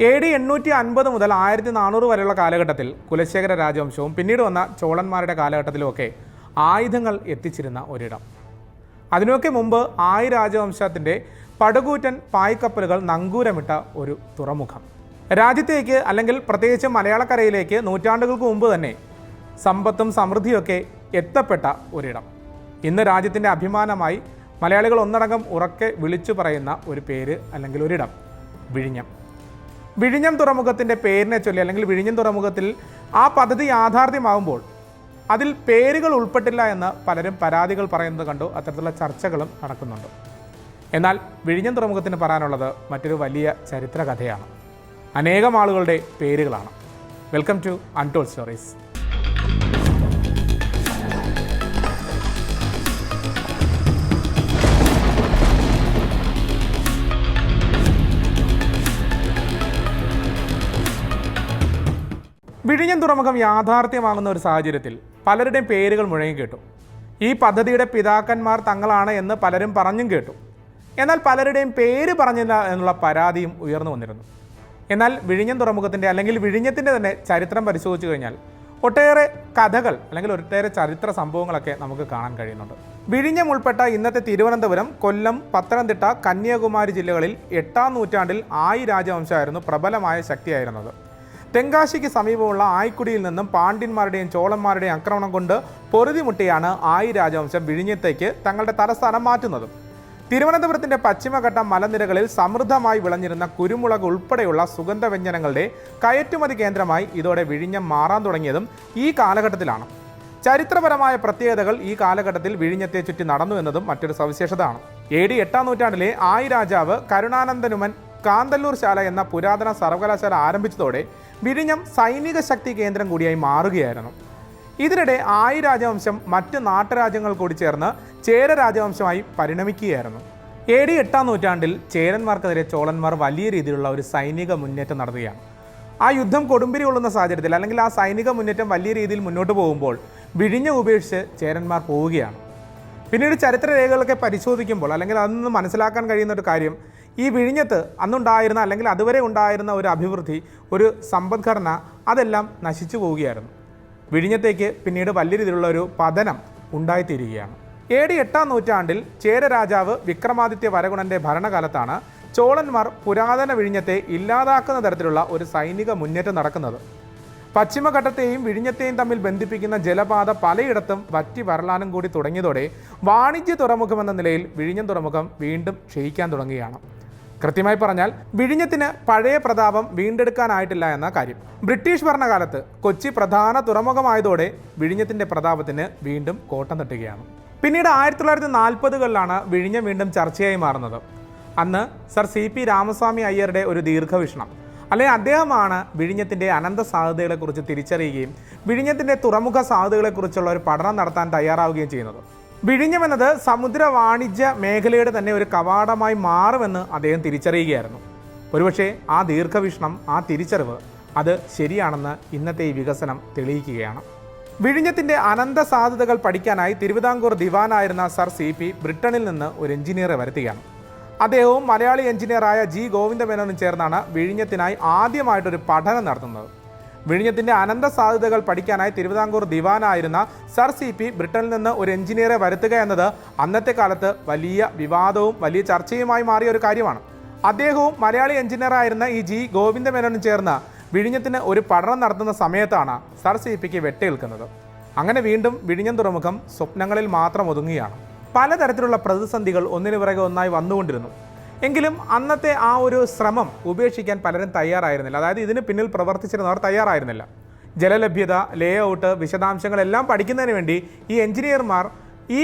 A D എണ്ണൂറ്റി അൻപത് മുതൽ ആയിരത്തി നാനൂറ് വരെയുള്ള കാലഘട്ടത്തിൽ കുലശേഖര രാജവംശവും പിന്നീട് വന്ന ചോളന്മാരുടെ കാലഘട്ടത്തിലുമൊക്കെ ആയുധങ്ങൾ എത്തിച്ചിരുന്ന ഒരിടം. അതിനൊക്കെ മുമ്പ് ആയി രാജവംശത്തിന്റെ പടുകൂറ്റൻ പായ്ക്കപ്പലുകൾ നങ്കൂരമിട്ട ഒരു തുറമുഖം. രാജ്യത്തേക്ക് അല്ലെങ്കിൽ പ്രത്യേകിച്ച് മലയാളക്കരയിലേക്ക് നൂറ്റാണ്ടുകൾക്ക് മുമ്പ് തന്നെ സമ്പത്തും സമൃദ്ധിയൊക്കെ എത്തപ്പെട്ട ഒരിടം. ഇന്ന് രാജ്യത്തിന്റെ അഭിമാനമായി മലയാളികൾ ഒന്നടങ്കം ഉറക്കെ വിളിച്ചു പറയുന്ന ഒരു പേര് അല്ലെങ്കിൽ ഒരിടം വിഴിഞ്ഞം. വിഴിഞ്ഞം തുറമുഖത്തിന്റെ പേരിനെ ചൊല്ലി അല്ലെങ്കിൽ വിഴിഞ്ഞം തുറമുഖത്തിൽ ആ പദ്ധതി യാഥാർത്ഥ്യമാകുമ്പോൾ അതിൽ പേരുകൾ ഉൾപ്പെട്ടില്ല എന്ന് പലരും പരാതികൾ പറയുന്നത് കണ്ടു. അത്തരത്തിലുള്ള ചർച്ചകളും നടക്കുന്നുണ്ട്. എന്നാൽ വിഴിഞ്ഞം തുറമുഖത്തിന് പറയാനുള്ളത് മറ്റൊരു വലിയ ചരിത്രകഥയാണ്. അനേകം ആളുകളുടെ പേരുകളാണ്. Welcome to untold stories. തുറമുഖം യാഥാർത്ഥ്യമാകുന്ന ഒരു സാഹചര്യത്തിൽ പലരുടെയും പേരുകൾ മുഴങ്ങി കേട്ടു. ഈ പദ്ധതിയുടെ പിതാക്കന്മാർ തങ്ങളാണ് എന്ന് പലരും പറഞ്ഞും കേട്ടു. എന്നാൽ പലരുടെയും പേര് പറഞ്ഞില്ല എന്നുള്ള പരാതിയും ഉയർന്നു വന്നിരുന്നു. എന്നാൽ വിഴിഞ്ഞം തുറമുഖത്തിന്റെ അല്ലെങ്കിൽ വിഴിഞ്ഞത്തിന്റെ തന്നെ ചരിത്രം പരിശോധിച്ചു കഴിഞ്ഞാൽ ഒട്ടേറെ കഥകൾ അല്ലെങ്കിൽ ഒട്ടേറെ ചരിത്ര സംഭവങ്ങളൊക്കെ നമുക്ക് കാണാൻ കഴിയുന്നുണ്ട്. വിഴിഞ്ഞം ഉൾപ്പെട്ട ഇന്നത്തെ തിരുവനന്തപുരം കൊല്ലം പത്തനംതിട്ട കന്യാകുമാരി ജില്ലകളിൽ എട്ടാം നൂറ്റാണ്ടിൽ ആയി രാജവംശമായിരുന്നു പ്രബലമായ ശക്തിയായിരുന്നത്. തെങ്കാശിക്ക് സമീപമുള്ള ആയിക്കുടിയിൽ നിന്നും പാണ്ഡ്യന്മാരുടെയും ചോളന്മാരുടെയും ആക്രമണം കൊണ്ട് പൊറുതിമുട്ടിയാണ് ആയി രാജവംശം വിഴിഞ്ഞത്തേക്ക് തങ്ങളുടെ തലസ്ഥാനം മാറ്റുന്നത്. തിരുവനന്തപുരത്തിന്റെ പശ്ചിമഘട്ട മലനിരകളിൽ സമൃദ്ധമായി വിളഞ്ഞിരുന്ന കുരുമുളക് ഉൾപ്പെടെയുള്ള സുഗന്ധവ്യഞ്ജനങ്ങളുടെ കയറ്റുമതി കേന്ദ്രമായി ഇതോടെ വിഴിഞ്ഞം മാറാൻ തുടങ്ങിയതും ഈ കാലഘട്ടത്തിലാണ്. ചരിത്രപരമായ പ്രത്യേകതകൾ ഈ കാലഘട്ടത്തിൽ വിഴിഞ്ഞത്തെ ചുറ്റി നടന്നു എന്നതും മറ്റൊരു സവിശേഷതയാണ്. എ ഡി എട്ടാം നൂറ്റാണ്ടിലെ ആയി രാജാവ് കരുണാനന്ദനുമൻ കാന്തല്ലൂർ ശാല എന്ന പുരാതന സർവകലാശാല ആരംഭിച്ചതോടെ വിഴിഞ്ഞം സൈനിക ശക്തി കേന്ദ്രം കൂടിയായി മാറുകയായിരുന്നു. ഇതിനിടെ ആയി രാജവംശം മറ്റ് നാട്ടുരാജ്യങ്ങൾ കൂടി ചേർന്ന് ചേര രാജവംശമായി പരിണമിക്കുകയായിരുന്നു. എ ഡി എട്ടാം നൂറ്റാണ്ടിൽ ചേരന്മാർക്കെതിരെ ചോളന്മാർ വലിയ രീതിയിലുള്ള ഒരു സൈനിക മുന്നേറ്റം നടത്തുകയാണ്. ആ യുദ്ധം കൊടുമ്പിരി കൊള്ളുന്ന സാഹചര്യത്തിൽ അല്ലെങ്കിൽ ആ സൈനിക മുന്നേറ്റം വലിയ രീതിയിൽ മുന്നോട്ട് പോകുമ്പോൾ വിഴിഞ്ഞ ഉപേക്ഷിച്ച് ചേരന്മാർ പോവുകയാണ്. പിന്നീട് ചരിത്ര രേഖകളൊക്കെ പരിശോധിക്കുമ്പോൾ അല്ലെങ്കിൽ അതൊന്ന് മനസ്സിലാക്കാൻ കഴിയുന്ന ഒരു കാര്യം ഈ വിഴിഞ്ഞത്ത് അന്നുണ്ടായിരുന്ന അല്ലെങ്കിൽ അതുവരെ ഉണ്ടായിരുന്ന ഒരു അഭിവൃദ്ധി ഒരു സമ്പദ്ഘടന അതെല്ലാം നശിച്ചു പോവുകയായിരുന്നു. വിഴിഞ്ഞത്തേക്ക് പിന്നീട് വലിയ രീതിയിലുള്ള ഒരു പതനം ഉണ്ടായിത്തീരുകയാണ്. ഡി എട്ടാം നൂറ്റാണ്ടിൽ ചേര രാജാവ് വിക്രമാദിത്യ വരഗുണന്റെ ഭരണകാലത്താണ് ചോളന്മാർ പുരാതന വിഴിഞ്ഞത്തെ ഇല്ലാതാക്കുന്ന തരത്തിലുള്ള ഒരു സൈനിക മുന്നേറ്റം നടക്കുന്നത്. പശ്ചിമഘട്ടത്തെയും വിഴിഞ്ഞത്തെയും തമ്മിൽ ബന്ധിപ്പിക്കുന്ന ജലപാത പലയിടത്തും വറ്റി വരളാനും കൂടി തുടങ്ങിയതോടെ വാണിജ്യ തുറമുഖം എന്ന നിലയിൽ വിഴിഞ്ഞം തുറമുഖം വീണ്ടും ക്ഷയിക്കാൻ തുടങ്ങുകയാണ്. കൃത്യമായി പറഞ്ഞാൽ വിഴിഞ്ഞത്തിന് പഴയ പ്രതാപം വീണ്ടെടുക്കാനായിട്ടില്ല എന്ന കാര്യം. ബ്രിട്ടീഷ് ഭരണകാലത്ത് കൊച്ചി പ്രധാന തുറമുഖമായതോടെ വിഴിഞ്ഞത്തിന്റെ പ്രതാപത്തിന് വീണ്ടും കോട്ടം തട്ടുകയാണ്. പിന്നീട് ആയിരത്തി തൊള്ളായിരത്തി നാൽപ്പതുകളിലാണ് വിഴിഞ്ഞം വീണ്ടും ചർച്ചയായി മാറുന്നത്. അന്ന് സർ സി പി രാമസ്വാമി അയ്യരുടെ ഒരു ദീർഘവീക്ഷണം. അല്ലെങ്കിൽ അദ്ദേഹമാണ് വിഴിഞ്ഞത്തിന്റെ അനന്ത സാധ്യതകളെക്കുറിച്ച് തിരിച്ചറിയുകയും വിഴിഞ്ഞത്തിന്റെ തുറമുഖ സാധ്യതകളെക്കുറിച്ചുള്ള ഒരു പഠനം നടത്താൻ തയ്യാറാവുകയും ചെയ്യുന്നത്. വിഴിഞ്ഞമെന്നത് സമുദ്ര വാണിജ്യ മേഖലയുടെ തന്നെ ഒരു കവാടമായി മാറുമെന്ന് അദ്ദേഹം തിരിച്ചറിയുകയായിരുന്നു. ഒരുപക്ഷെ ആ ദീർഘവീക്ഷണം ആ തിരിച്ചറിവ് അത് ശരിയാണെന്ന് ഇന്നത്തെ ഈ വികസനം തെളിയിക്കുകയാണ്. വിഴിഞ്ഞത്തിന്റെ അനന്ത സാധ്യതകൾ പഠിക്കാനായി തിരുവിതാംകൂർ ദിവാനായിരുന്ന സർ സി പി ബ്രിട്ടനിൽ നിന്ന് ഒരു എഞ്ചിനീയറെ വരുത്തുകയാണ്. അദ്ദേഹവും മലയാളി എഞ്ചിനീയറായ ജി ഗോവിന്ദമേനോനും ചേർന്നാണ് വിഴിഞ്ഞത്തിനായി ആദ്യമായിട്ടൊരു പഠനം നടത്തുന്നത്. വിഴിഞ്ഞത്തിന്റെ അനന്ത സാധ്യതകൾ പഠിക്കാനായി തിരുവിതാംകൂർ ദിവാനായിരുന്ന സർ സി പി ബ്രിട്ടനിൽ നിന്ന് ഒരു എഞ്ചിനീയറെ വരുത്തുക എന്നത് അന്നത്തെ കാലത്ത് വലിയ വിവാദവും വലിയ ചർച്ചയുമായി മാറിയ ഒരു കാര്യമാണ്. അദ്ദേഹവും മലയാളി എഞ്ചിനീയറായിരുന്ന ഈ ജി ഗോവിന്ദമേനോനും ചേർന്ന് വിഴിഞ്ഞത്തിന് ഒരു പഠനം നടത്തുന്ന സമയത്താണ് സർ സി പിക്ക് വെട്ടേൽക്കുന്നത്. അങ്ങനെ വീണ്ടും വിഴിഞ്ഞം തുറമുഖം സ്വപ്നങ്ങളിൽ മാത്രം ഒതുങ്ങുകയാണ്. പലതരത്തിലുള്ള പ്രതിസന്ധികൾ ഒന്നിനു പിറകെ ഒന്നായി വന്നുകൊണ്ടിരുന്നു. എങ്കിലും അന്നത്തെ ആ ഒരു ശ്രമം ഉപേക്ഷിക്കാൻ പലരും തയ്യാറായിരുന്നില്ല. അതായത് ഇതിന് പിന്നിൽ പ്രവർത്തിച്ചിരുന്നവർ തയ്യാറായിരുന്നില്ല. ജലലഭ്യത ലേ ഔട്ട് വിശദാംശങ്ങളെല്ലാം പഠിക്കുന്നതിന് വേണ്ടി ഈ എഞ്ചിനീയർമാർ ഈ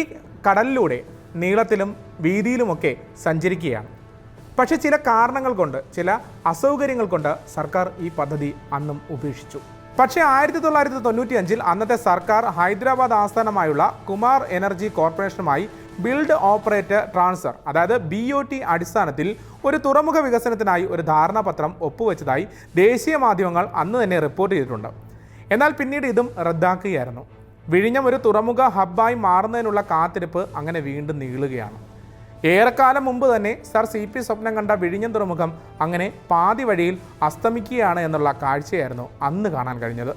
കടലിലൂടെ നീളത്തിലും വീതിയിലുമൊക്കെ സഞ്ചരിക്കുകയാണ്. പക്ഷേ ചില കാരണങ്ങൾ കൊണ്ട് ചില അസൗകര്യങ്ങൾ കൊണ്ട് സർക്കാർ ഈ പദ്ധതി അന്നും ഉപേക്ഷിച്ചു. പക്ഷേ ആയിരത്തി തൊള്ളായിരത്തി തൊണ്ണൂറ്റി അഞ്ചിൽ അന്നത്തെ സർക്കാർ ഹൈദരാബാദ് ആസ്ഥാനമായുള്ള കുമാർ എനർജി കോർപ്പറേഷനുമായി ബിൽഡ് ഓപ്പറേറ്റ് ട്രാൻസ്ഫർ അതായത് ബി ഒ ടി അടിസ്ഥാനത്തിൽ ഒരു തുറമുഖ വികസനത്തിനായി ഒരു ധാരണാപത്രം ഒപ്പുവെച്ചതായി ദേശീയ മാധ്യമങ്ങൾ അന്ന് തന്നെ റിപ്പോർട്ട് ചെയ്തിട്ടുണ്ട്. എന്നാൽ പിന്നീട് ഇതും റദ്ദാക്കുകയായിരുന്നു. വിഴിഞ്ഞം ഒരു തുറമുഖ ഹബ്ബായി മാറുന്നതിനുള്ള കാത്തിരിപ്പ് അങ്ങനെ വീണ്ടും നീളുകയാണ്. ഏറെക്കാലം മുമ്പ് തന്നെ സർ സി പി സ്വപ്നം കണ്ട വിഴിഞ്ഞം തുറമുഖം അങ്ങനെ പാതി വഴിയിൽ അസ്തമിക്കുകയാണ് എന്നുള്ള കാഴ്ചയായിരുന്നു അന്ന് കാണാൻ കഴിഞ്ഞത്.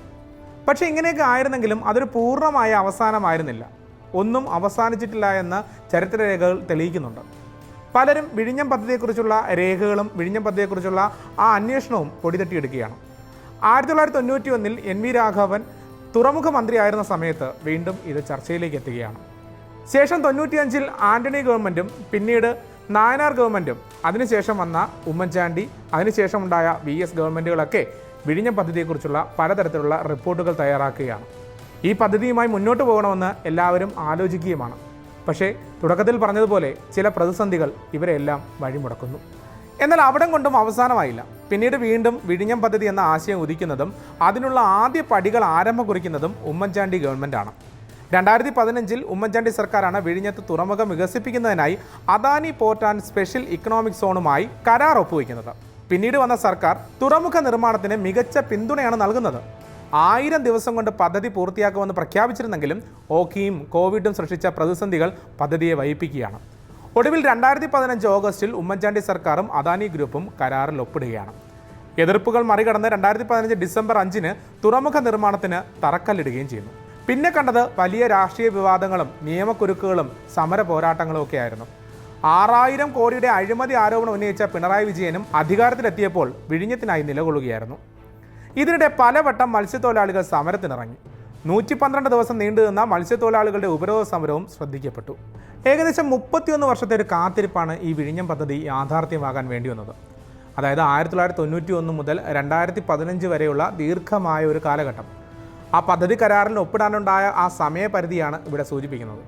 പക്ഷേ ഇങ്ങനെയൊക്കെ ആയിരുന്നെങ്കിലും അതൊരു പൂർണമായ അവസാനമായിരുന്നില്ല. ഒന്നും അവസാനിച്ചിട്ടില്ല എന്ന് ചരിത്രരേഖകൾ തെളിയിക്കുന്നുണ്ട്. പലരും വിഴിഞ്ഞം പദ്ധതിയെക്കുറിച്ചുള്ള രേഖകളും വിഴിഞ്ഞം പദ്ധതിയെക്കുറിച്ചുള്ള ആ അന്വേഷണവും പൊടിതട്ടിയെടുക്കുകയാണ്. ആയിരത്തി തൊള്ളായിരത്തി തൊണ്ണൂറ്റി ഒന്നിൽ എൻ വി രാഘവൻ തുറമുഖ മന്ത്രിയായിരുന്ന സമയത്ത് വീണ്ടും ഇത് ചർച്ചയിലേക്ക് എത്തുകയാണ്. ശേഷം തൊണ്ണൂറ്റിയഞ്ചിൽ ആന്റണി ഗവൺമെന്റും പിന്നീട് നായനാർ ഗവൺമെന്റും അതിനുശേഷം വന്ന ഉമ്മൻചാണ്ടി അതിനുശേഷം ഉണ്ടായ വി എസ് ഗവൺമെന്റുകളൊക്കെ വിഴിഞ്ഞം പദ്ധതിയെക്കുറിച്ചുള്ള പലതരത്തിലുള്ള റിപ്പോർട്ടുകൾ തയ്യാറാക്കുകയാണ്. ഈ പദ്ധതിയുമായി മുന്നോട്ട് പോകണമെന്ന് എല്ലാവരും ആലോചിക്കുകയുമാണ്. പക്ഷേ തുടക്കത്തിൽ പറഞ്ഞതുപോലെ ചില പ്രതിസന്ധികൾ ഇവരെല്ലാം വഴിമുടക്കുന്നു. എന്നാൽ അവിടം കൊണ്ടും അവസാനമായില്ല. പിന്നീട് വീണ്ടും വിഴിഞ്ഞം പദ്ധതി എന്ന ആശയം ഉദിക്കുന്നതും അതിനുള്ള ആദ്യ പടികൾ ആരംഭം കുറിക്കുന്നതും ഉമ്മൻചാണ്ടി ഗവൺമെന്റാണ് രണ്ടായിരത്തി പതിനഞ്ചിൽ ഉമ്മൻചാണ്ടി സർക്കാരാണ് വിഴിഞ്ഞത്ത് തുറമുഖം വികസിപ്പിക്കുന്നതിനായി Adani port and special economic സോണുമായി കരാർ ഒപ്പുവയ്ക്കുന്നത്. പിന്നീട് വന്ന സർക്കാർ തുറമുഖ നിർമ്മാണത്തിന് മികച്ച പിന്തുണയാണ് നൽകുന്നത്. ആയിരം ദിവസം കൊണ്ട് പദ്ധതി പൂർത്തിയാക്കുമെന്ന് പ്രഖ്യാപിച്ചിരുന്നെങ്കിലും ഓക്കിയും കോവിഡും സൃഷ്ടിച്ച പ്രതിസന്ധികൾ പദ്ധതിയെ വൈപ്പിക്കുകയാണ്. ഒടുവിൽ രണ്ടായിരത്തി പതിനഞ്ച് ഓഗസ്റ്റിൽ ഉമ്മൻചാണ്ടി സർക്കാരും അദാനി ഗ്രൂപ്പും കരാറിൽ ഒപ്പിടുകയാണ്. എതിർപ്പുകൾ മറികടന്ന് രണ്ടായിരത്തി പതിനഞ്ച് ഡിസംബർ അഞ്ചിന് തുറമുഖ നിർമ്മാണത്തിന് തറക്കല്ലിടുകയും ചെയ്യുന്നു. പിന്നെ കണ്ടത് വലിയ രാഷ്ട്രീയ വിവാദങ്ങളും നിയമക്കുരുക്കുകളും സമര പോരാട്ടങ്ങളും ഒക്കെ ആയിരുന്നു ആറായിരം കോടിയുടെ അഴിമതി ആരോപണം ഉന്നയിച്ച പിണറായി വിജയനും അധികാരത്തിലെത്തിയപ്പോൾ വിഴിഞ്ഞത്തിനായി നിലകൊള്ളുകയായിരുന്നു. ഇതിനിടെ പലവട്ടം മത്സ്യത്തൊഴിലാളികൾ സമരത്തിനിറങ്ങി. നൂറ്റി പന്ത്രണ്ട് ദിവസം നീണ്ടുനിന്ന മത്സ്യത്തൊഴിലാളികളുടെ ഉപരോധ സമരവും ശ്രദ്ധിക്കപ്പെട്ടു. ഏകദേശം മുപ്പത്തിയൊന്ന് വർഷത്തെ ഒരു കാത്തിരിപ്പാണ് ഈ വിഴിഞ്ഞം പദ്ധതി യാഥാർത്ഥ്യമാകാൻ വേണ്ടി വന്നത്. അതായത് ആയിരത്തി തൊള്ളായിരത്തി തൊണ്ണൂറ്റി ഒന്ന് മുതൽ രണ്ടായിരത്തി പതിനഞ്ച് വരെയുള്ള ദീർഘമായ ഒരു കാലഘട്ടം. ആ പദ്ധതി കരാറിൽ ഒപ്പിടാനുണ്ടായ ആ സമയപരിധിയാണ് ഇവിടെ സൂചിപ്പിക്കുന്നത്.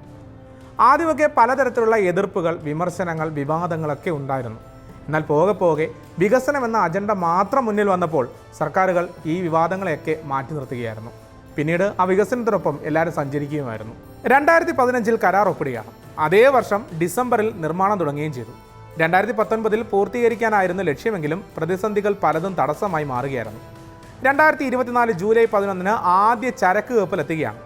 ആദ്യമൊക്കെ പലതരത്തിലുള്ള എതിർപ്പുകൾ വിമർശനങ്ങൾ വിവാദങ്ങളൊക്കെ ഉണ്ടായിരുന്നു. എന്നാൽ പോകെ പോകെ വികസനം എന്ന അജണ്ട മാത്രം മുന്നിൽ വന്നപ്പോൾ സർക്കാരുകൾ ഈ വിവാദങ്ങളെയൊക്കെ മാറ്റി നിർത്തുകയായിരുന്നു. പിന്നീട് ആ വികസനത്തിനൊപ്പം എല്ലാവരും സഞ്ചരിക്കുകയുമായിരുന്നു. രണ്ടായിരത്തി പതിനഞ്ചിൽ കരാർ ഒപ്പിടുകയാണ്. അതേ വർഷം ഡിസംബറിൽ നിർമ്മാണം തുടങ്ങുകയും ചെയ്തു. രണ്ടായിരത്തി പത്തൊൻപതിൽ പൂർത്തീകരിക്കാനായിരുന്നു ലക്ഷ്യമെങ്കിലും പ്രതിസന്ധികൾ പലതും തടസ്സമായി മാറുകയായിരുന്നു. രണ്ടായിരത്തി ഇരുപത്തിനാല് ജൂലൈ പതിനൊന്നിന് ആദ്യ ചരക്ക് കപ്പൽ എത്തുകയാണ്.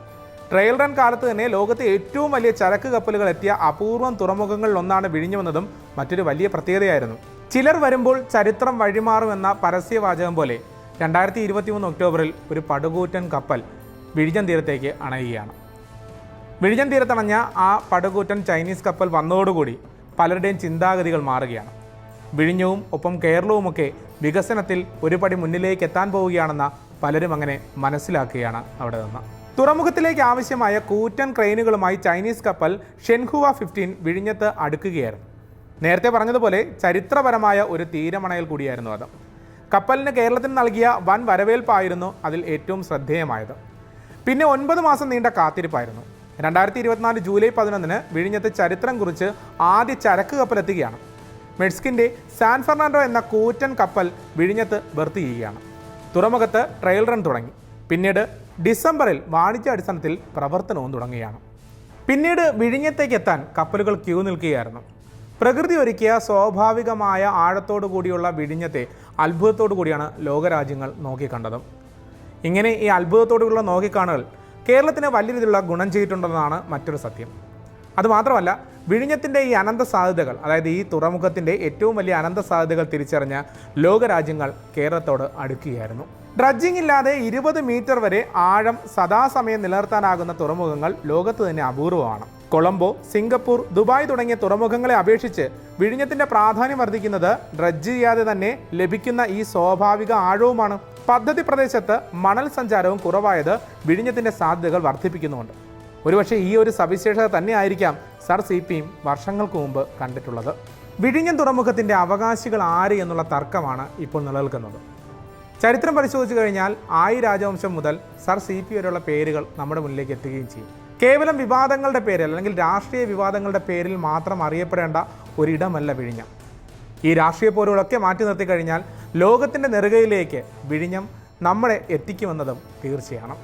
ട്രയൽ റൺ കാലത്ത് തന്നെ ലോകത്തെ ഏറ്റവും വലിയ ചരക്ക് കപ്പലുകൾ എത്തിയ അപൂർവം തുറമുഖങ്ങളിൽ ഒന്നാണ് വിഴിഞ്ഞുവെന്നതും മറ്റൊരു വലിയ പ്രത്യേകതയായിരുന്നു. ചിലർ വരുമ്പോൾ ചരിത്രം വഴിമാറുമെന്ന പരസ്യവാചകം പോലെ രണ്ടായിരത്തി ഇരുപത്തി മൂന്ന് ഒക്ടോബറിൽ ഒരു പടുകൂറ്റൻ കപ്പൽ വിഴിഞ്ഞം തീരത്തേക്ക് അണയുകയാണ്. വിഴിഞ്ഞം തീരത്തണഞ്ഞ ആ പടുകൂറ്റൻ ചൈനീസ് കപ്പൽ വന്നതോടുകൂടി പലരുടെയും ചിന്താഗതികൾ മാറുകയാണ്. വിഴിഞ്ഞവും ഒപ്പം കേരളവുമൊക്കെ വികസനത്തിൽ ഒരു പടി മുന്നിലേക്ക് എത്താൻ പോവുകയാണെന്ന പലരും അങ്ങനെ മനസ്സിലാക്കുകയാണ് അവിടെ നിന്ന്. തുറമുഖത്തിലേക്ക് ആവശ്യമായ കൂറ്റൻ ക്രെയിനുകളുമായി ചൈനീസ് കപ്പൽ ഷെൻഹുവ ഫിഫ്റ്റീൻ വിഴിഞ്ഞത്ത് അടുക്കുകയായിരുന്നു. നേരത്തെ പറഞ്ഞതുപോലെ ചരിത്രപരമായ ഒരു തീരമണയിൽ കൂടിയായിരുന്നു അത്. കപ്പലിന് കേരളത്തിന് നൽകിയ വൻ വരവേൽപ്പായിരുന്നു അതിൽ ഏറ്റവും ശ്രദ്ധേയമായത്. പിന്നെ ഒൻപത് മാസം നീണ്ട കാത്തിരിപ്പായിരുന്നു. രണ്ടായിരത്തി ഇരുപത്തിനാല് ജൂലൈ പതിനൊന്നിന് വിഴിഞ്ഞത്തെ ചരിത്രം കുറിച്ച് ആദ്യ ചരക്ക് കപ്പൽ എത്തുകയാണ് മെഡ്സ്കിന്റെ സാൻ ഫെർണാണ്ടോ എന്ന കൂറ്റൻ കപ്പൽ വിഴിഞ്ഞത്ത് ബർത്ത് ചെയ്യുകയാണ് തുറമുഖത്ത് ട്രയൽ റൺ തുടങ്ങി. പിന്നീട് ഡിസംബറിൽ വാണിജ്യാടിസ്ഥാനത്തിൽ പ്രവർത്തനവും തുടങ്ങുകയാണ്. പിന്നീട് വിഴിഞ്ഞത്തേക്ക് എത്താൻ കപ്പലുകൾ ക്യൂ നിൽക്കുകയായിരുന്നു. പ്രകൃതി ഒരുക്കിയ സ്വാഭാവികമായ ആഴത്തോടു കൂടിയുള്ള വിഴിഞ്ഞത്തെ അത്ഭുതത്തോടു കൂടിയാണ് ലോകരാജ്യങ്ങൾ നോക്കിക്കണ്ടതും. ഇങ്ങനെ ഈ അത്ഭുതത്തോടുള്ള നോക്കിക്കാണുകൾ കേരളത്തിന് വലിയ രീതിയിലുള്ള ഗുണം ചെയ്തിട്ടുണ്ടെന്നാണ് മറ്റൊരു സത്യം. അതുമാത്രമല്ല വിഴിഞ്ഞത്തിന്റെ ഈ അനന്ത സാധ്യതകൾ അതായത് ഈ തുറമുഖത്തിന്റെ ഏറ്റവും വലിയ അനന്ത സാധ്യതകൾ തിരിച്ചറിഞ്ഞ ലോകരാജ്യങ്ങൾ കേരളത്തോട് അടുക്കുകയായിരുന്നു. ഡ്രഡ്ജിംഗ് ഇല്ലാതെ ഇരുപത് മീറ്റർ വരെ ആഴം സദാസമയം നിലനിർത്താനാകുന്ന തുറമുഖങ്ങൾ ലോകത്ത് തന്നെ അപൂർവമാണ്. കൊളംബോ സിംഗപ്പൂർ ദുബായ് തുടങ്ങിയ തുറമുഖങ്ങളെ അപേക്ഷിച്ച് വിഴിഞ്ഞത്തിന്റെ പ്രാധാന്യം വർദ്ധിക്കുന്നത് ഡ്രഡ്ജ് ചെയ്യാതെ തന്നെ ലഭിക്കുന്ന ഈ സ്വാഭാവിക ആഴവുമാണ്. പദ്ധതി പ്രദേശത്ത് മണൽ സഞ്ചാരവും കുറവായത് വിഴിഞ്ഞത്തിന്റെ സാധ്യതകൾ വർദ്ധിപ്പിക്കുന്നുണ്ട് ഒരുപക്ഷെ ഈ ഒരു സവിശേഷത തന്നെ ആയിരിക്കാം സർ സി പിയും വർഷങ്ങൾക്ക് മുമ്പ് കണ്ടിട്ടുള്ളത്. വിഴിഞ്ഞം തുറമുഖത്തിന്റെ അവകാശികൾ ആര് എന്നുള്ള തർക്കമാണ് ഇപ്പോൾ നിലനിൽക്കുന്നത്. ചരിത്രം പരിശോധിച്ചു കഴിഞ്ഞാൽ ആയി രാജവംശം മുതൽ സർ സി പി വരെയുള്ള പേരുകൾ നമ്മുടെ മുന്നിലേക്ക് എത്തുകയും ചെയ്യും. കേവലം വിവാദങ്ങളുടെ പേരിൽ അല്ലെങ്കിൽ രാഷ്ട്രീയ വിവാദങ്ങളുടെ പേരിൽ മാത്രം അറിയപ്പെടേണ്ട ഒരിടമല്ല വിഴിഞ്ഞം. ഈ രാഷ്ട്രീയ പോരുകളൊക്കെ മാറ്റി നിർത്തി കഴിഞ്ഞാൽ ലോകത്തിന്റെ നെറുകയിലേക്ക് വിഴിഞ്ഞം നമ്മളെ എത്തിക്കുമെന്നതും തീർച്ചയാണ്.